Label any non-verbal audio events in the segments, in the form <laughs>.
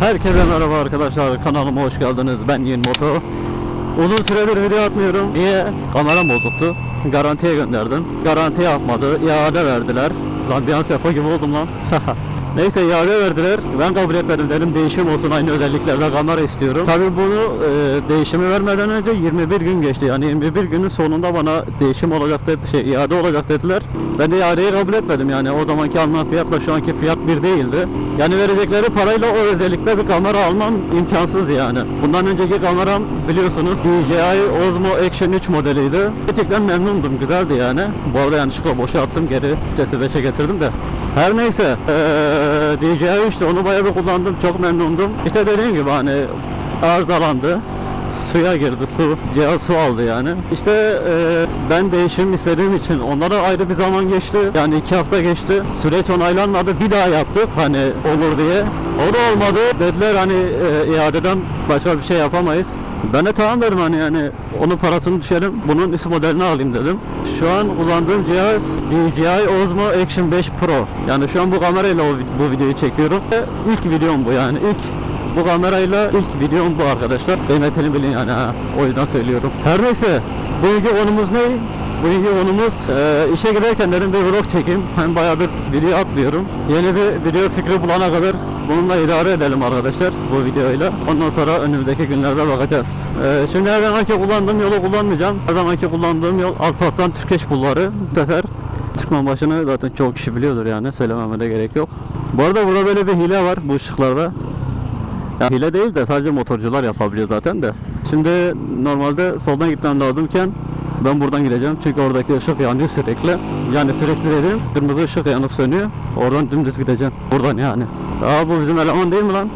Herkese merhaba arkadaşlar kanalıma hoş geldiniz. Ben Yin Moto. Uzun süredir video atmıyorum. Niye? Kameram bozuktu. Garantiye gönderdim. Garanti yapmadı iade verdiler. Lan bir an sefa gibi oldum lan <laughs> Neyse iade verdiler ben kabul etmedim dedim değişim olsun aynı özelliklerde kamera istiyorum Tabi bunu e, değişimi vermeden önce 21 gün geçti yani 21 günün sonunda bana değişim olacak dedi, şey iade olacak dediler ben de iadeyi kabul etmedim yani o zamanki alınan fiyatla şu anki fiyat bir değildi. Yani verecekleri parayla o özellikle bir kamera almam imkansız yani. Bundan önceki kameram biliyorsunuz DJI Osmo Action 3 modeliydi. Gerçekten memnundum güzeldi yani. Bu arada yanlışlıkla boşa attım geri vitesi 5'e getirdim de. Her neyse eee DJI 3'tü onu bayağı bir kullandım çok memnundum. İşte dediğim gibi hani arızalandı suya girdi su cihaz su aldı yani. İşte e, ben değişim istediğim için onlara ayrı bir zaman geçti. Yani iki hafta geçti süreç onaylanmadı bir daha yaptık hani olur diye. O da olmadı. Dediler hani e, iadeden başka bir şey yapamayız ben de tamam dedim hani yani onun parasını düşerim bunun üst modelini alayım dedim şu an kullandığım cihaz DJI Osmo Action 5 Pro yani şu an bu kamerayla bu videoyu çekiyorum ve ilk videom bu yani ilk bu kamerayla ilk videom bu arkadaşlar. Kıymetini bilin yani ha. O yüzden söylüyorum. Her neyse. Bugünkü konumuz ne? Bugünkü konumuz e, işe giderken dedim bir vlog çekeyim. Hem bayağıdır video atmıyorum. Yeni bir video fikri bulana kadar bununla idare edelim arkadaşlar bu videoyla. Ondan sonra önümüzdeki günlerde bakacağız. E, şimdi her zamanki kullandığım yolu kullanmayacağım. Her zamanki kullandığım yol Alparslan Türkeş Bulvarı. Bu sefer Türkmen başını zaten çok kişi biliyordur yani söylememe de gerek yok. Bu arada burada böyle bir hile var bu ışıklarda. Ya hile değil de sadece motorcular yapabiliyor zaten de. Şimdi normalde soldan gitmem lazımken ben buradan gideceğim çünkü oradaki ışık yanıyor sürekli. Yani sürekli dedim kırmızı ışık yanıp sönüyor. Oradan dümdüz gideceğim. Buradan yani. Aa bu bizim eleman değil mi lan?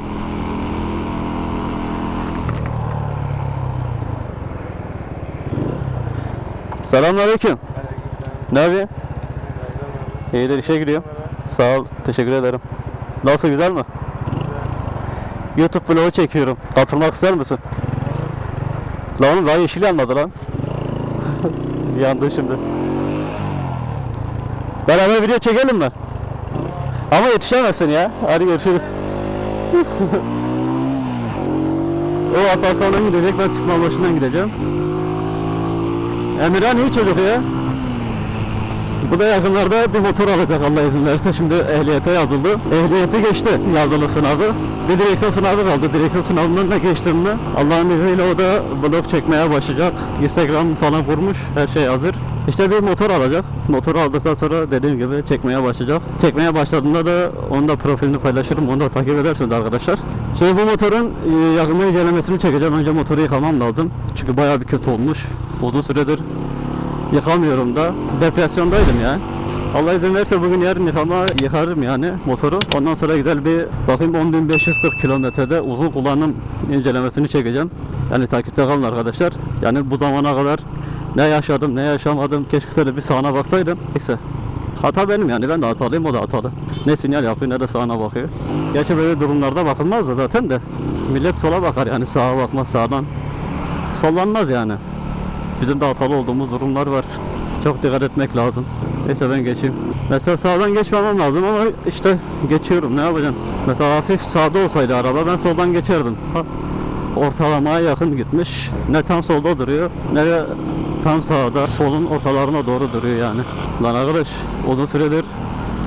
Selamünaleyküm. Ne yapıyorsun? İyidir işe gidiyorum. Sağ ol. Teşekkür ederim. Nasıl güzel mi? YouTube vlogu çekiyorum. Katılmak ister misin? Lan oğlum daha yeşil yanmadı lan. <laughs> Yandı şimdi. Beraber video çekelim mi? Ama yetişemezsin ya. Hadi görüşürüz. <laughs> o Alparslan'dan gidecek ben çıkma başından gideceğim. Emirhan iyi çocuk ya. Bu da yakınlarda bir motor alacak Allah izin verirse. Şimdi ehliyete yazıldı. Ehliyeti geçti yazılı sınavı. Bir direksiyon sınavı kaldı. Direksiyon sınavından da geçtim mi Allah'ın izniyle o da vlog çekmeye başlayacak. Instagram falan kurmuş. Her şey hazır. İşte bir motor alacak. Motoru aldıktan sonra dediğim gibi çekmeye başlayacak. Çekmeye başladığında da onun da profilini paylaşırım. Onu da takip edersiniz arkadaşlar. Şimdi bu motorun e, yakında incelemesini çekeceğim. Önce motoru yıkamam lazım. Çünkü bayağı bir kötü olmuş. Uzun süredir yıkamıyorum da. Depresyondaydım ya. Allah izin verirse bugün yarın yıkama yıkarım yani motoru. Ondan sonra güzel bir bakayım 10.540 kilometrede uzun kullanım incelemesini çekeceğim. Yani takipte kalın arkadaşlar. Yani bu zamana kadar ne yaşadım ne yaşamadım keşke şöyle bir sağına baksaydım. Neyse. Hata benim yani ben de hatalıyım o da hatalı. Ne sinyal yapıyor ne de sağına bakıyor. Gerçi böyle durumlarda bakılmaz da zaten de. Millet sola bakar yani sağa bakmaz sağdan. Sollanmaz yani bizim de hatalı olduğumuz durumlar var. Çok dikkat etmek lazım. Neyse ben geçeyim. Mesela sağdan geçmemem lazım ama işte geçiyorum ne yapacağım. Mesela hafif sağda olsaydı araba ben soldan geçerdim. Ortalamaya yakın gitmiş. Ne tam solda duruyor ne de tam sağda solun ortalarına doğru duruyor yani. Lan arkadaş uzun süredir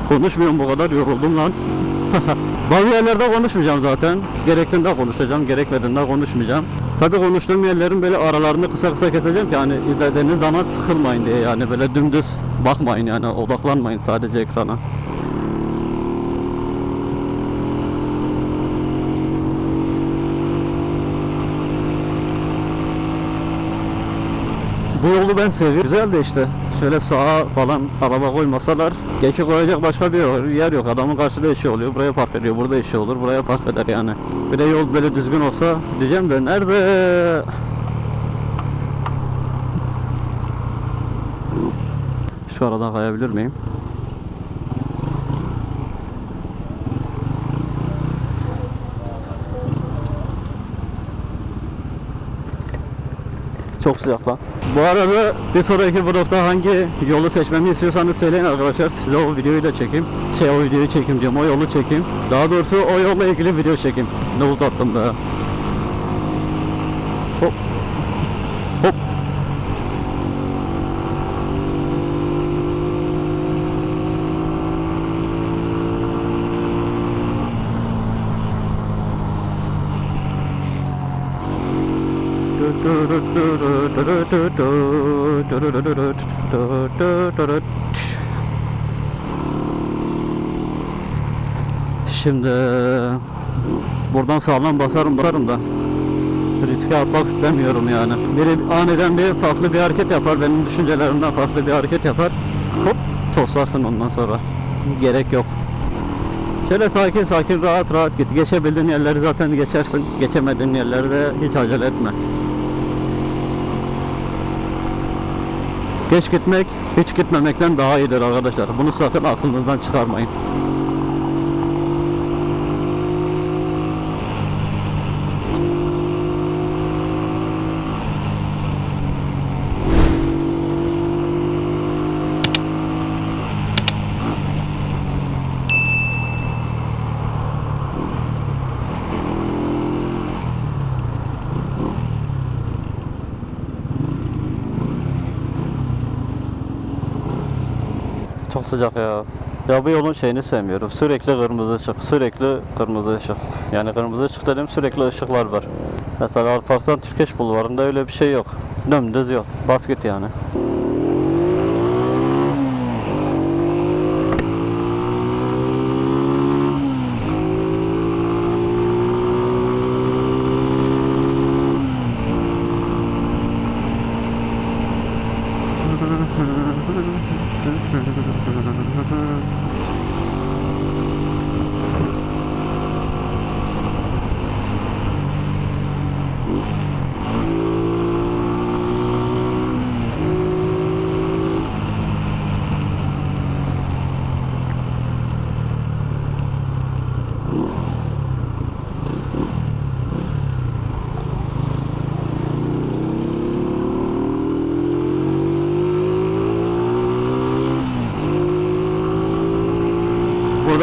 konuşmuyorum bu kadar yoruldum lan. <laughs> Bazı yerlerde konuşmayacağım zaten. Gerektiğinde konuşacağım, gerekmediğinde konuşmayacağım. Tabii konuştuğum yerlerin böyle aralarını kısa kısa keseceğim ki hani izlediğiniz zaman sıkılmayın diye yani böyle dümdüz bakmayın yani odaklanmayın sadece ekrana. Bu yolu ben seviyorum. Güzel de işte. Şöyle sağa falan araba koymasalar geçi koyacak başka bir yer- yok. Adamın karşıda işi oluyor. Buraya park ediyor. Burada işi olur. Buraya park eder yani. Bir de yol böyle düzgün olsa diyeceğim de nerede? Şu aradan kayabilir miyim? Çok sıcak lan. Bu arada bir sonraki vlogda hangi yolu seçmemi istiyorsanız söyleyin arkadaşlar. Size o videoyu da çekeyim. Şey o videoyu çekeyim diyorum. O yolu çekeyim. Daha doğrusu o yolla ilgili video çekeyim. Ne uzattım. Hop. Hop. Şimdi buradan sağlam basarım basarım da riske atmak istemiyorum yani. Biri aniden bir farklı bir hareket yapar, benim düşüncelerimden farklı bir hareket yapar. Hop toslarsın ondan sonra. Gerek yok. Şöyle sakin sakin rahat rahat git. Geçebildiğin yerleri zaten geçersin. Geçemediğin yerlerde hiç acele etme. Geç gitmek hiç gitmemekten daha iyidir arkadaşlar. Bunu sakın aklınızdan çıkarmayın. Çok sıcak ya. Ya bu yolun şeyini sevmiyorum. Sürekli kırmızı ışık, sürekli kırmızı ışık. Yani kırmızı ışık dedim sürekli ışıklar var. Mesela Alparslan Türkeş Bulvarı'nda öyle bir şey yok. Dümdüz yol. Bas git yani.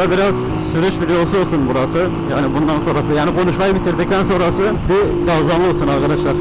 Burada biraz sürüş videosu olsun burası. Yani bundan sonrası yani konuşmayı bitirdikten sonrası bir gazlama olsun arkadaşlar.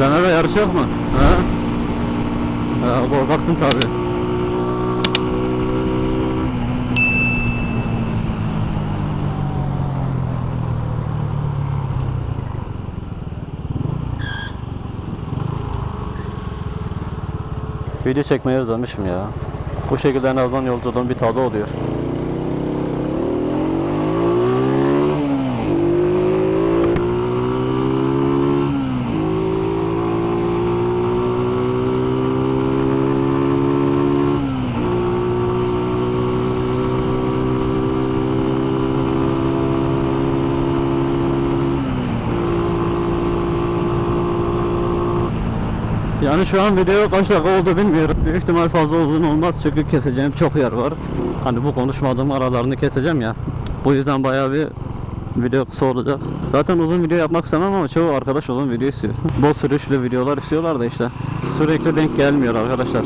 Dana da yarışacak mı? Ha? Ha, korkaksın tabi. Video çekmeyi özlemişim ya. Bu şekilde en azından yolculuğun bir tadı oluyor. Yani şu an video kaç dakika oldu bilmiyorum. Büyük ihtimal fazla uzun olmaz çünkü keseceğim çok yer var. Hani bu konuşmadığım aralarını keseceğim ya. Bu yüzden bayağı bir Video kısa olacak. Zaten uzun video yapmak istemem ama çoğu arkadaş uzun video istiyor. Bol sürüşlü videolar istiyorlar da işte. Sürekli denk gelmiyor arkadaşlar.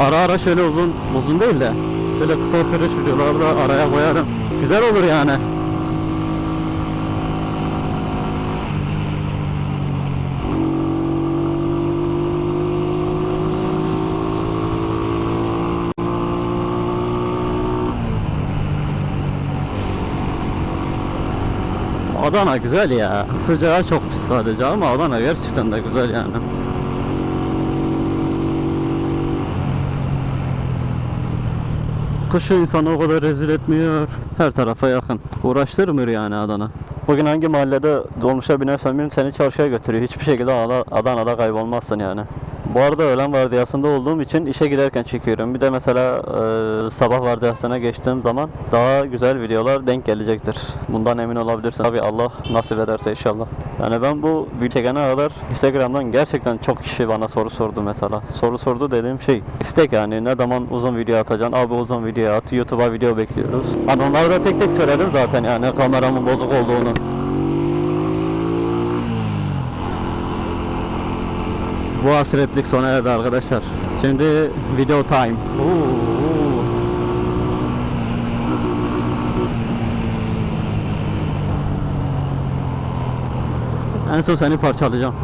Ara ara şöyle uzun, uzun değil de şöyle kısa sürüş videoları da araya koyarım. Güzel olur yani. Adana güzel ya. Sıcağı çok pis sadece ama Adana gerçekten de güzel yani. Kışı insanı o kadar rezil etmiyor. Her tarafa yakın. Uğraştırmıyor yani Adana. Bugün hangi mahallede dolmuşa binersen bin seni çarşıya götürüyor. Hiçbir şekilde Adana- Adana'da kaybolmazsın yani. Bu arada öğlen vardiyasında olduğum için işe giderken çekiyorum. Bir de mesela e, sabah vardiyasına geçtiğim zaman daha güzel videolar denk gelecektir. Bundan emin olabilirsin. Tabii Allah nasip ederse inşallah. Yani ben bu video çekene kadar Instagram'dan gerçekten çok kişi bana soru sordu mesela. Soru sordu dediğim şey istek yani ne zaman uzun video atacaksın abi uzun video at YouTube'a video bekliyoruz. Hani onları da tek tek söyledim zaten yani kameramın bozuk olduğunu. Bu hasretlik sona erdi arkadaşlar. Şimdi video time. Oo. En son seni parçalayacağım.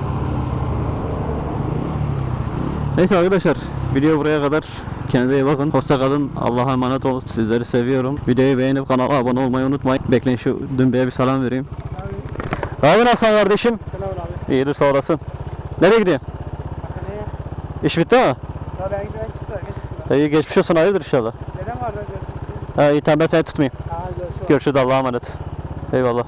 Neyse arkadaşlar video buraya kadar. Kendinize iyi bakın. Hoşça kalın. Allah'a emanet olun. Sizleri seviyorum. Videoyu beğenip kanala abone olmayı unutmayın. Bekleyin şu dümbeye bir selam vereyim. Abi Hasan kardeşim. Selam abi. İyidir sağ olasın. Nereye gidiyorsun? İş bitti mi? Ya ben giden çıktılar. Geç çıktılar. İyi geçmiş olsun hayırdır inşallah. Neden var da görüşürüz? Ha, iyi tamam ben seni tutmayayım. Aa görüşürüz. Görüşürüz Allah'a emanet. Eyvallah.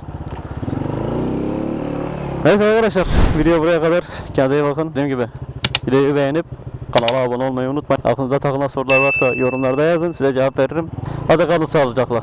Evet arkadaşlar video buraya kadar. Kendinize iyi bakın. Dediğim gibi videoyu beğenip kanala abone olmayı unutmayın. Aklınıza takılan sorular varsa yorumlarda yazın. Size cevap veririm. Hadi kalın sağlıcakla.